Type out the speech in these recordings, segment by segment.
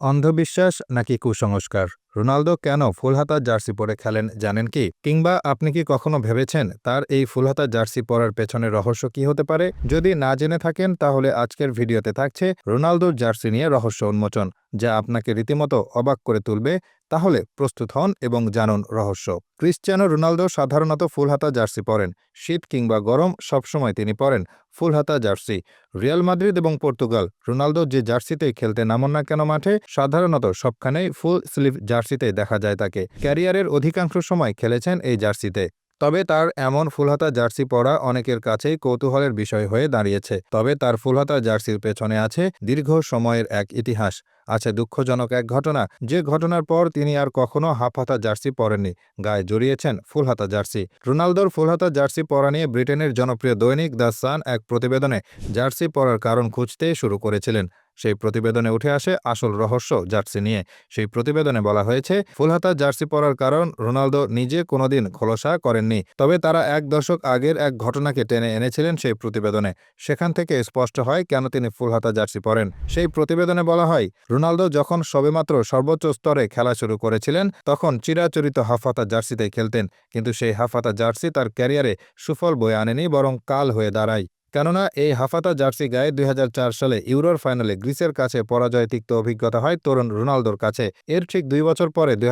অন্ধবিশ্বাস নাকি কুসংস্কার? রোনালদো কেন ফুলহাতা জার্সি পরে খেলেন জানেন কি? কিংবা আপনি কি কখনো ভেবেছেন তার এই ফুলহাতা জার্সি পরার পেছনে রহস্য কি হতে পারে? যদি না জেনে থাকেন, তাহলে আজকের ভিডিওতে থাকছে রোনালদোর জার্সি নিয়ে রহস্য উন্মোচন, যা আপনাকে রীতিমতো অবাক করে তুলবে তাহলে প্রস্তুত হন এবং জানুন রহস্য। ক্রিশ্চিয়ানো রোনালদো সাধারণত ফুলহাতা জার্সি পরেন। শীত কিংবা গরম সবসময় তিনি পরেন ফুলহাতা জার্সি। রিয়াল মাদ্রিদ এবং পর্তুগাল, রোনালদো যে জার্সিতে খেলতে নামন না কেন মাঠে, সাধারণত সবখানেই ফুল স্লিভ জার্সিতে দেখা যায় তাকে। ক্যারিয়ারের অধিকাংশ সময় খেলেছেন এই জার্সিতে। তবে তার এমন ফুলহাতা জার্সি পরা অনেকের কাছেই কৌতূহলের বিষয় হয়ে দাঁড়িয়েছে। তবে তার ফুলহাতা জার্সির পেছনে আছে দীর্ঘ সময়ের এক ইতিহাস। আছে দুঃখজনক এক ঘটনা, যে ঘটনার পর তিনি আর কখনো হাফহাতা জার্সি পরেননি। গায়ে জড়িয়েছেন ফুলহাতা জার্সি। রোনালদোর ফুলহাতা জার্সি পরা নিয়ে ব্রিটেনের জনপ্রিয় দৈনিক দ্য সান এক প্রতিবেদনে জার্সি পরার কারণ খুঁজতে শুরু করেছিলেন। সেই প্রতিবেদনে উঠে আসে আসল রহস্য জার্সি নিয়ে। সেই প্রতিবেদনে বলা হয়েছে, ফুলহাতা জার্সি পরার কারণ রোনালদো নিজে কোনোদিন খোলসা করেননি, তবে তারা এক দশক আগের এক ঘটনাকে টেনে এনেছিলেন সেই প্রতিবেদনে। সেখান থেকে স্পষ্ট হয় কেন তিনি ফুলহাতা জার্সি পরেন। সেই প্রতিবেদনে বলা হয়, রোনালদো যখন সবেমাত্র সর্বোচ্চ স্তরে খেলা শুরু করেছিলেন, তখন চিরাচরিত হাফাতা জার্সিতে খেলতেন, কিন্তু সেই হাফাতা জার্সি তার ক্যারিয়ারে সুফল বয়ে আনেনি, বরং কাল হয়ে দাঁড়ায়। কেননা এই হাফাতা জার্সি গায়ে দুই হাজার চার সালে ইউরোর ফাইনালে গ্রিসের কাছে পরাজয় তিক্ত অভিজ্ঞতা হয় তরুণ রোনালদোর কাছে। এর ঠিক দুই বছর পরে দুই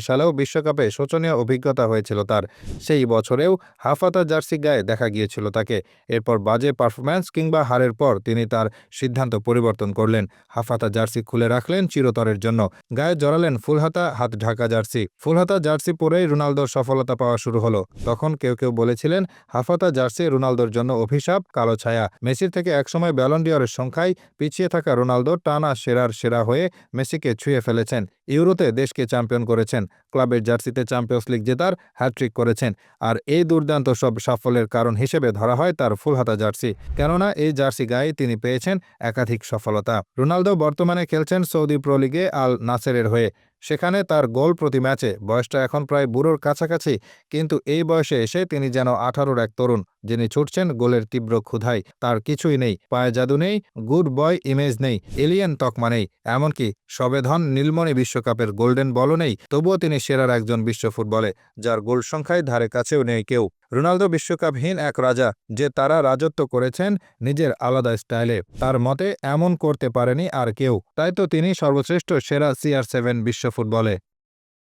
সালেও বিশ্বকাপে শোচনীয় অভিজ্ঞতা হয়েছিল তার। সেই বছরেও হাফাতা জার্সি গায়ে দেখা গিয়েছিল তাকে। এরপর বাজে পারফরম্যান্স কিংবা হারের পর তিনি তার সিদ্ধান্ত পরিবর্তন করলেন। হাফাতা জার্সি খুলে রাখলেন চিরতরের জন্য। গায়ে জড়ালেন ফুলহাতা হাত ঢাকা জার্সি। ফুলহাতা জার্সি পরেই রোনালদোর সফলতা পাওয়া শুরু হলো। তখন কেউ কেউ বলেছিলেন, হাফাতা জার্সি রোনালদোর জন্য অভিশাপ ছায়া। মেসির থেকে একসময় ব্যালন্ডিয়রের সংখ্যায় পিছিয়ে থাকা রোনালদো টানা সেরার সেরা হয়ে মেসিকে ছুঁয়ে ফেলেছেন। ইউরোতে দেশকে চ্যাম্পিয়ন করেছেন। ক্লাবের জার্সিতে চ্যাম্পিয়ন্স লিগ জেতার হ্যাট্রিক করেছেন। আর এই দুর্দান্ত সব সাফল্যের কারণ হিসেবে ধরা হয় তার ফুলহাতা জার্সি। কেননা এই জার্সি গায়ে তিনি পেয়েছেন একাধিক সফলতা। রোনালদো বর্তমানে খেলছেন সৌদি প্রো লিগে আল নাসেরের হয়ে। সেখানে তার গোল প্রতি ম্যাচে বয়সটা এখন প্রায় বুড়োর কাছাকাছি, কিন্তু এই বয়সে এসে তিনি যেন আঠারোর এক তরুণ, যিনি ছুটছেন গোলের তীব্র ক্ষুধায়। তার কিছুই নেই, পায়ে জাদু নেই, গুড বয় ইমেজ নেই, এলিয়েন তকমা নেই, এমনকি সবেধন নীলমণি বিশ্বকাপের গোল্ডেন বলও নেই, তবুও তিনি সেরার একজন বিশ্ব ফুটবলে, যার গোল সংখ্যায় ধারে কাছেও নেই কেউ। রোনালদো বিশ্বকাপহীন এক রাজা যে তারা রাজত্ব করেছেন নিজের আলাদা স্টাইলে। তার মতে, এমন করতে পারেনি আর কেউ। তাই তো তিনি সর্বশ্রেষ্ঠ সেরা সিআর সেভেন বিশ্ব ফুটবলে।